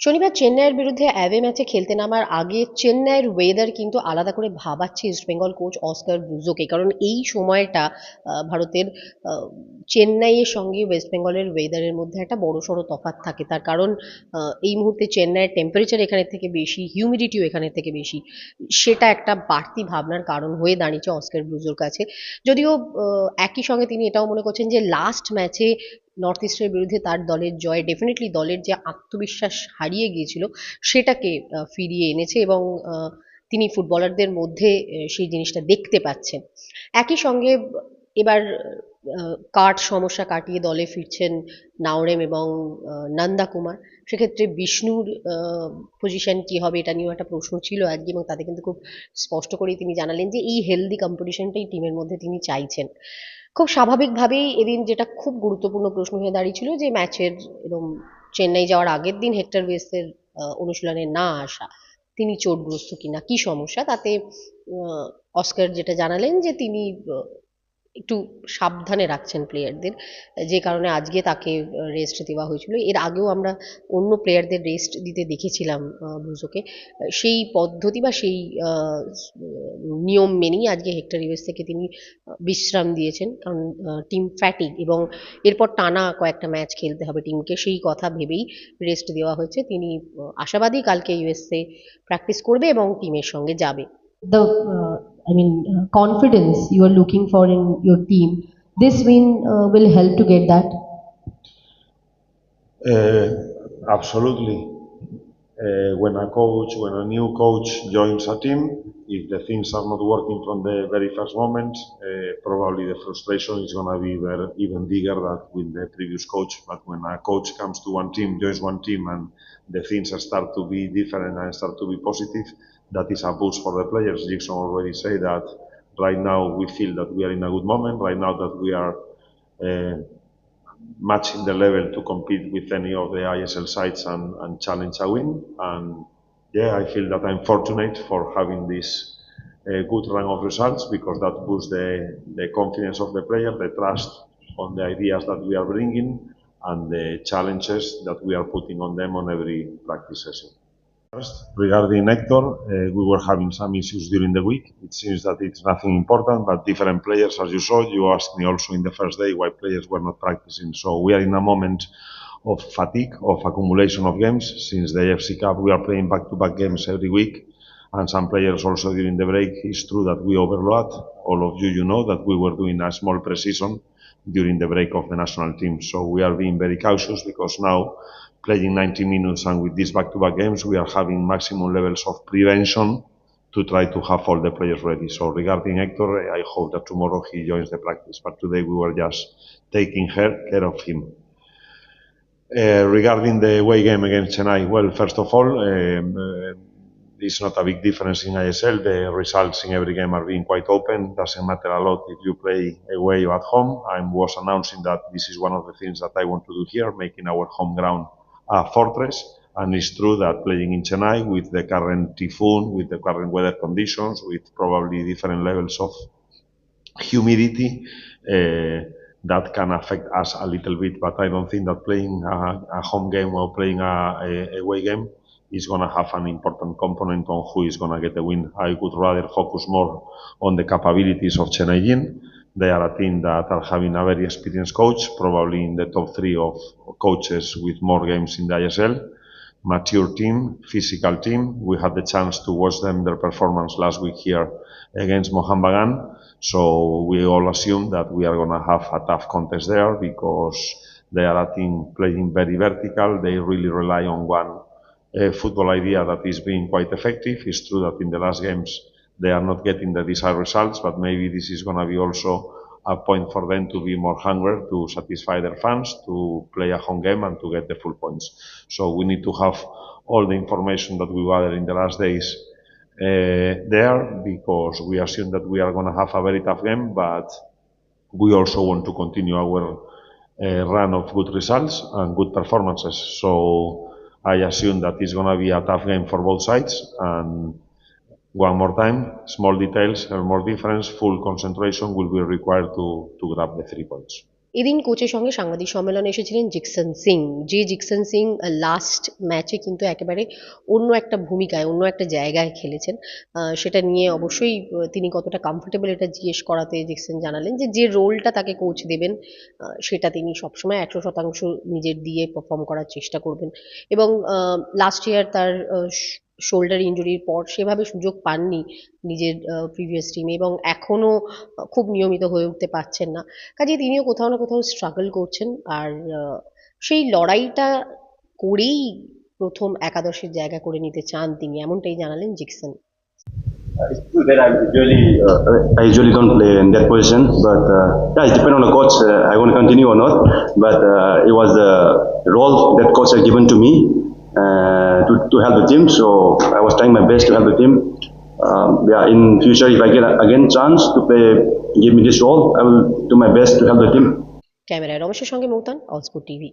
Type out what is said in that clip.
শনিবার চেন্নাইয়ের বিরুদ্ধে অ্যাওয়ে ম্যাচে খেলতে নামার আগে চেন্নাইয়ের ওয়েদার কিন্তু আলাদা করে ভাবাচ্ছে ইস্টবেঙ্গল কোচ অস্কার ব্রুজোকে কারণ এই সময়টা ভারতের চেন্নাইয়ের সঙ্গে ওয়েস্ট বেঙ্গলের ওয়েদারের মধ্যে একটা বড়সড় তফাৎ থাকে। তার কারণ এই মুহূর্তে চেন্নাইয়ের টেম্পারেচার এখানের থেকে বেশি হিউমিডিটিও এখানের থেকে বেশি, সেটা একটা বাড়তি ভাবনার কারণ হয়ে দাঁড়িয়েছে অস্কার ব্রুজোর কাছে। যদিও একই সঙ্গে তিনি এটাও মনে করছেন যে লাস্ট ম্যাচে নর্থ ইস্টের বিরুদ্ধে তার দলের জয় ডেফিনেটলি দলের যে আত্মবিশ্বাস হারিয়ে গিয়েছিল, সেটাকে ফিরিয়ে এনেছে এবং তিনি ফুটবলারদের মধ্যে সেই জিনিসটা দেখতে পাচ্ছেন। একই সঙ্গে এবার কাঠ, সমস্যা কাটিয়ে দলে ফিরছেন নাওরেম এবং নন্দা কুমার। সেক্ষেত্রে বিষ্ণুর পজিশন কি হবে এটা নিয়েও একটা প্রশ্ন ছিল আজকে এবং তাতে কিন্তু খুব স্পষ্ট করেই তিনি জানালেন যে এই হেলদি কম্পিটিশনটাই টিমের মধ্যে তিনি চাইছেন। খুব স্বাভাবিকভাবেই এদিন যেটা খুব গুরুত্বপূর্ণ প্রশ্ন হয়ে দাঁড়িয়েছিল যে ম্যাচের এরকম চেন্নাই যাওয়ার আগের দিন হেক্টর ওয়েস্টের অনুশীলনে না আসা, তিনি চোটগ্রস্ত কিনা, কি সমস্যা? তাতে অস্কার যেটা জানালেন যে তিনি একটু সাবধানে রাখছেন প্লেয়ারদের যে কারণে আজকে তাকে রেস্ট দেওয়া হয়েছিল। এর আগেও আমরা অন্য প্লেয়ারদের রেস্ট দিতে দেখেছিলাম ব্রুজোকে। সেই পদ্ধতি বা সেই নিয়ম মেনেই আজকে হেক্টর ইউএস থেকে তিনি বিশ্রাম দিয়েছেন। কারণ টিম ফ্যাটিক এবং এরপর টানা কয়েকটা ম্যাচ খেলতে হবে টিমকে সেই কথা ভেবেই রেস্ট দেওয়া হয়েছে। তিনি আশাবাদী কালকে ইউএসএ প্র্যাকটিস করবে এবং টিমের সঙ্গে যাবে। I mean uh, confidence you are looking for in your team. This win uh, will help to get that. Uh, absolutely. Uh, when a coach, when a new coach joins a team, if the things are not working from the very first moment, uh, probably the frustration is going to be ver- even bigger than with the previous coach. But when a coach comes to one team, joins one team, and the things start to be different and start to be positive, that is a boost for the players. Jackson already said that right now we feel that we are in a good moment. Right now that we are. Uh, matching the level to compete with any of the ISL sides and, and challenge a win. And yeah, I feel that I'm fortunate for having this uh, good run of results because that boosts the, the confidence of the player, the trust on the ideas that we are bringing, and the challenges that we are putting on them on every practice session. First, regarding Hector, uh, we were having some issues during the week. It seems that it's nothing important, but different players, as you saw, you asked me also in the first day why players were not practicing. So we are in a moment of fatigue, of accumulation of games. Since the AFC Cup, we are playing back-to-back games every week, and some players also during the break. It's true that we overload. All of you, you know that we were doing a small pre-season during the break of the national team. So we are being very cautious because now playing 90 minutes and with these back-to-back games, we are having maximum levels of prevention to try to have all the players ready. So regarding Hector, I hope that tomorrow he joins the practice. But today we were just taking care, of him. Uh, regarding the away game against Chennai, well, first of all, um, uh, it's not a big difference in ISL. The results in every game are being quite open. Doesn't matter a lot if you play away or at home. I was announcing that this is one of the things that I want to do here, making our home ground a fortress. And it's true that playing in Chennai with the current typhoon, with the current weather conditions, with probably different levels of humidity, uh, that can affect us a little bit. But I don't think that playing a, a home game or playing a, a away game is going to have an important component on who is going to get the win. I would rather focus more on the capabilities of Chennai Yin. They are a team that are having a very experienced coach, probably in the top three of coaches with more games in the ISL. Mature team, physical team. We had the chance to watch them their performance last week here against Mohan Bagan. So we all assume that we are going to have a tough contest there because they are a team playing very vertical. They really rely on one a football idea that is being quite effective. It's true that in the last games they are not getting the desired results, but maybe this is going to be also a point for them to be more hungry to satisfy their fans, to play a home game and to get the full points. So we need to have all the information that we gathered in the last days uh, there because we assume that we are going to have a very tough game, but we also want to continue our uh, run of good results and good performances. So I assume that it's going to be a tough game for both sides. And one more time, small details are more difference. Full concentration will be required to, to grab the three points. এদিন কোচের সঙ্গে সাংবাদিক সম্মেলনে এসেছিলেন জিকসন সিং। যে Jeakson Singh last ম্যাচে কিন্তু একেবারে অন্য একটা ভূমিকায়, অন্য একটা জায়গায় খেলেছেন। সেটা নিয়ে অবশ্যই তিনি কতটা কমফোর্টেবল এটা জিজ্ঞেস করাতে জিকসন জানালেন যে যে রোলটা তাকে কোচ দেবেন সেটা তিনি সবসময় একশো শতাংশ নিজের দিয়ে পারফর্ম করার চেষ্টা করবেন। এবং লাস্ট ইয়ার তার শোল্ডার ইঞ্জুরির পর সেভাবে সুযোগ পাননি নিজের প্রিভিয়াস টিমে এবং এখনও খুব নিয়মিত হয়ে উঠতে পারছেন না কাজে তিনিও কোথাও না কোথাও স্ট্রাগল করছেন আর সেই লড়াইটা করেই প্রথম একাদশের জায়গা করে নিতে চান তিনি এমনটাই জানালেন Jeakson that I usually uh, I usually don't play in that position, but uh, yeah, it depends on the coach. Uh, I want to continue or not, but uh, it was the role that coach had given to me uh, to to help the team. So I was trying my best to help the team. Um, yeah, in future, if I get again chance to play, give me this role, I will do my best to help the team. ক্যামেরায় রমেশের সঙ্গে মৌতান all sport TV